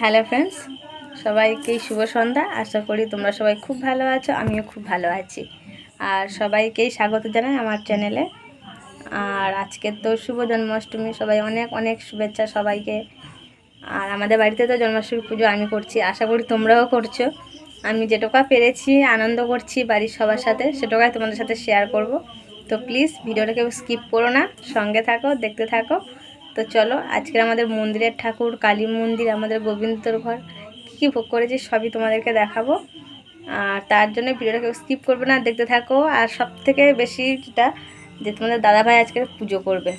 Hello friends সবাইকেই শুভ সন্ধ্যা। আশা করি তোমরা সবাই খুব ভালো আছো, আমিও খুব ভালো আছি। আর সবাইকেই স্বাগত জানাই আমার চ্যানেলে। আর আজকে তো শুভ জন্মাষ্টমী, সবাই অনেক অনেক শুভেচ্ছা সবাইকে। আর আমাদের বাড়িতে তো জন্মাষ্টমী পুজো আমি করছি, আশা করি তোমরাও করছ। আমি যেটুকু পেরেছি, আনন্দ করছি বাড়ির সবার সাথে, সেটুকাই তোমাদের সাথে শেয়ার করব। তো প্লিজ ভিডিওটা কেউ স্কিপ করো না, সঙ্গে থাকো, দেখতে থাকো। তো চলো, আজকের আমাদের মন্দিরের ঠাকুর, কালী মন্দির, আমাদের গোবিন্দর ঘর, কী কী ভোগ করেছি সবই তোমাদেরকে দেখাবো। আর তার জন্য ভিডিওটা কেউ স্কিপ করবে না, দেখতে থাকো। আর সব থেকে বেশি যেটা, যে তোমাদের দাদাভাই আজকে পুজো করবে।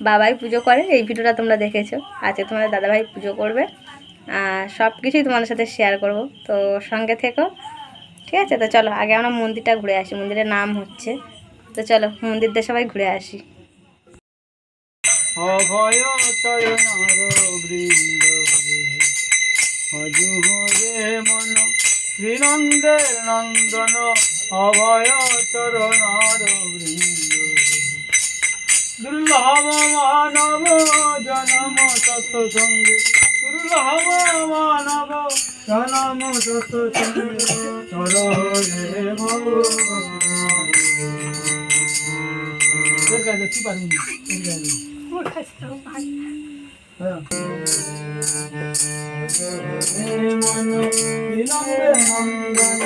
বাবাই পুজো করে, এই ভিডিওটা তোমরা দেখেছ। আজকে তোমাদের দাদাভাই পুজো করবে। আর সব কিছুই তোমাদের সাথে শেয়ার করব। তো সঙ্গে থেকো। ঠিক আছে? তো চলো, আগে আমরা মন্দিরটা ঘুরে আসি। মন্দিরের নাম হচ্ছে, তো চলো মন্দির দিয়ে সবাই ঘুরে আসি। অভয় চরণার বৃন্দ হজু হরে মন শ্রীনন্দের নন্দন অভয় চরণার বৃন্দ দুর্লভ মানব জনম তত সঙ্গে দুর্লভ মানব জনম তত সঙ্গে চর হে ভগবান এর কাছে কি পারিনি এর কাছে হ্যাঁ হে মন বিলম্বে নন্দন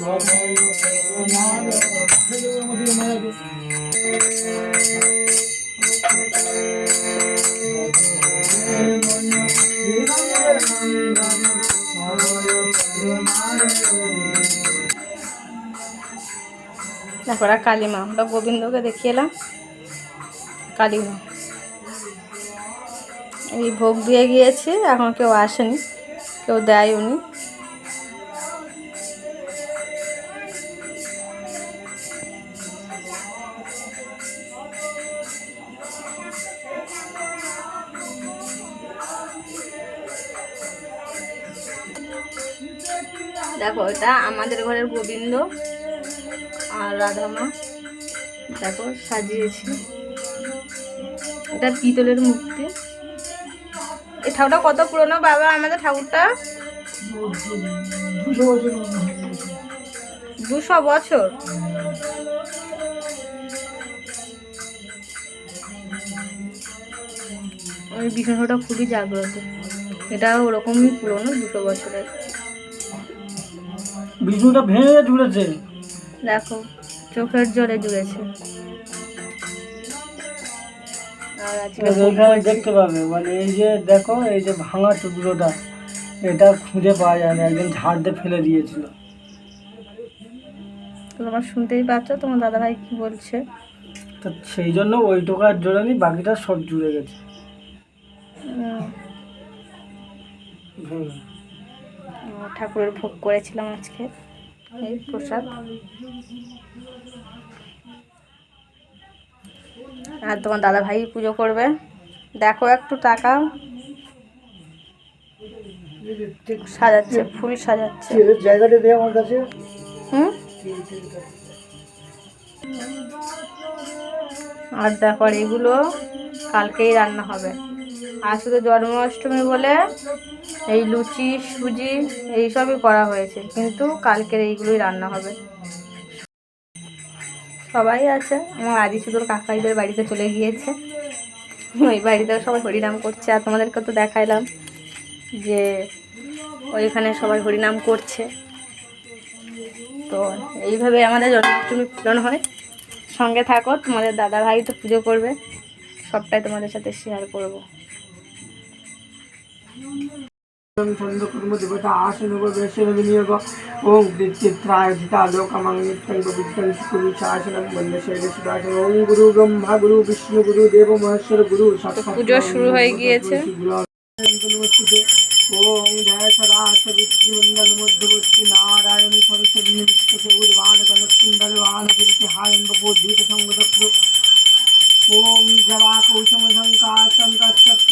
ভবয় করুণার হেলো মধুর মায়া হে মন বিলম্বে নন্দন ভবয় করুণার দেখো, ওরা কালী মা। ওটা গোবিন্দকে দেখিয়ে এলাম। কালী মা। এই ভোগ দিয়ে গিয়েছে, এখন কেউ আসেনি, কেউ দেয় উনি দেখো, এটা আমাদের ঘরের গোবিন্দ আর রাধা মা দেখো, সাজিয়েছি। এটা পিতলের মূর্তি। এই ঠাকুরটা কত পুরনো? বাবা আমাদের ঠাকুরটা দুশো বছর। ওই বিষ্ণুটা খুবই জাগ্রত। এটা ওরকমই পুরনো দুশো বছরের। বিষ্ণুটা ভেঙে জুড়েছে দেখো চোখের জলে জুড়েছে দেখতে পাবে মানে এই যে দেখো এই যে ভাঙা টুকরোটা এটা খুঁজে পাওয়া যায় না একজন ঝাড় দিয়ে ফেলে দিয়েছিল। তোমরা শুনতেই পাচ্ছ তোমার দাদাভাই কি বলছে? তো সেই জন্য ওই টোকার জোড়ানি বাকিটা সব জুড়ে গেছে। ঠাকুরের ভোগ করেছিলাম আজকে এই প্রসাদ। আর তোমার দাদা ভাই পুজো করবে। দেখো একটু টাকা সাজাচ্ছে ফুল সাজাচ্ছে। জায়গাটা দিয়ে আমার কাছে। হুম? আর দেখো এগুলো কালকেই রান্না হবে। আর শুধু জন্মাষ্টমী বলে এই লুচি সুজি এইসবই করা হয়েছে। কিন্তু কালকের এইগুলোই রান্না হবে। সবাই আছে। আমার আদি শুধুর কাকাইদের বাড়িতে চলে গিয়েছে। ওই বাড়িতে সবাই হরিনাম করছে। আর তোমাদেরকে তো দেখাইলাম যে ওইখানে সবাই হরিনাম করছে। তো এইভাবে আমাদের জন্মাষ্টমী পূরণ হয়। সঙ্গে থাকো, তোমাদের দাদা ভাই তো পুজো করবে। সবটাই তোমাদের সাথে শেয়ার করব। শাসনম বন্দে শৈল সুদাসন গুরু ব্রহ্মা গুরু বিষ্ণু গুরু দেব মহেশ্বর গুরু পুজো শুরু হয়ে গিয়েছে। ওম জয় সদা সবিত্রী মন্ডল মধ্যবর্তী নারায়ণী সরস্বতী নিত্য গৌরবাণ গণকুণ্ডল বাণ কীর্তি ওম জবা কৌশম শঙ্কর সত্যং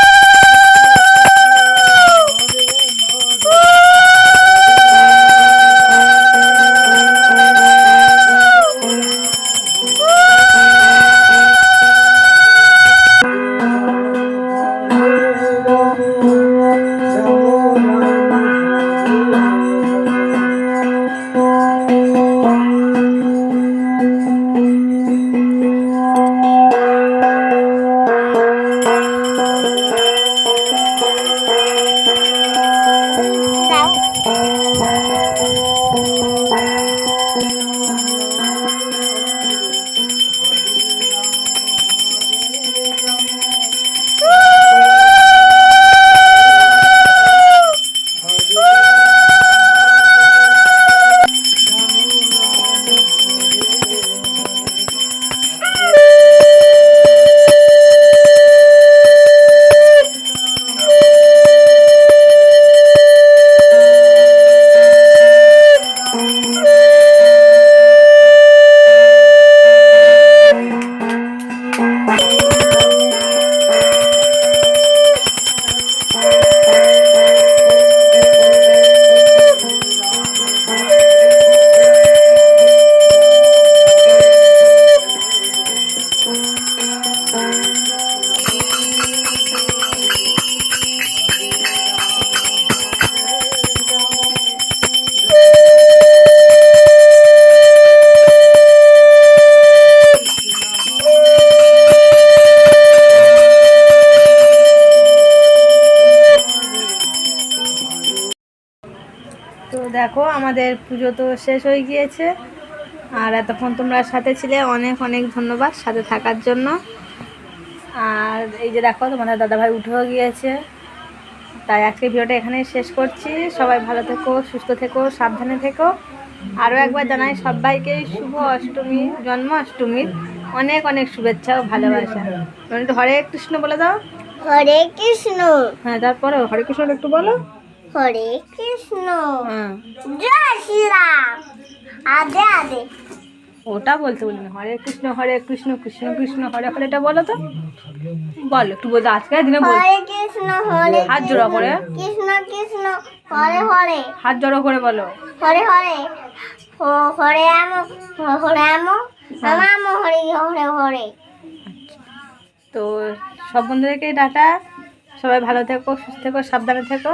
দেখো আমাদের পুজো তো শেষ হয়ে গিয়েছে। আর এতক্ষণ তোমরা সাথে ছিলে অনেক অনেক ধন্যবাদ সাথে থাকার জন্য। আর এই যে দেখো তোমাদের দাদাভাই উঠেও গিয়েছে। তাই আজকে ভিডিওটা এখানেই শেষ করছি। সবাই ভালো থেকো সুস্থ থেকো সাবধানে থেকো। আরও একবার জানাই সবাইকে শুভ অষ্টমী জন্মাষ্টমীর অনেক অনেক শুভেচ্ছা ও ভালোবাসা। একটু হরে কৃষ্ণ বলে দাও। হরে কৃষ্ণ। হ্যাঁ তারপরে হরে কৃষ্ণ একটু বলো। হরে কৃষ্ণ। হ্যাঁ। জয় শ্রীরাম। আদে আদে। ওটা বলতে বলিনি। হরে কৃষ্ণ হরে কৃষ্ণ কৃষ্ণ কৃষ্ণ হরে হরে এটা বলো তো। বলো একটু বলতে আজকে দিনে বল। হরে কৃষ্ণ হরে হাত জোড়া করে। কৃষ্ণ কৃষ্ণ হরে হরে। হাত জড়ো করে বলো। হরে হরে। হরে আম হরে আম রাম হরে হরে হরে। তো সব বন্ধুদেরকে ডাটা সবাই ভালো থেকো সুস্থ থেকো সাবধানে থেকো।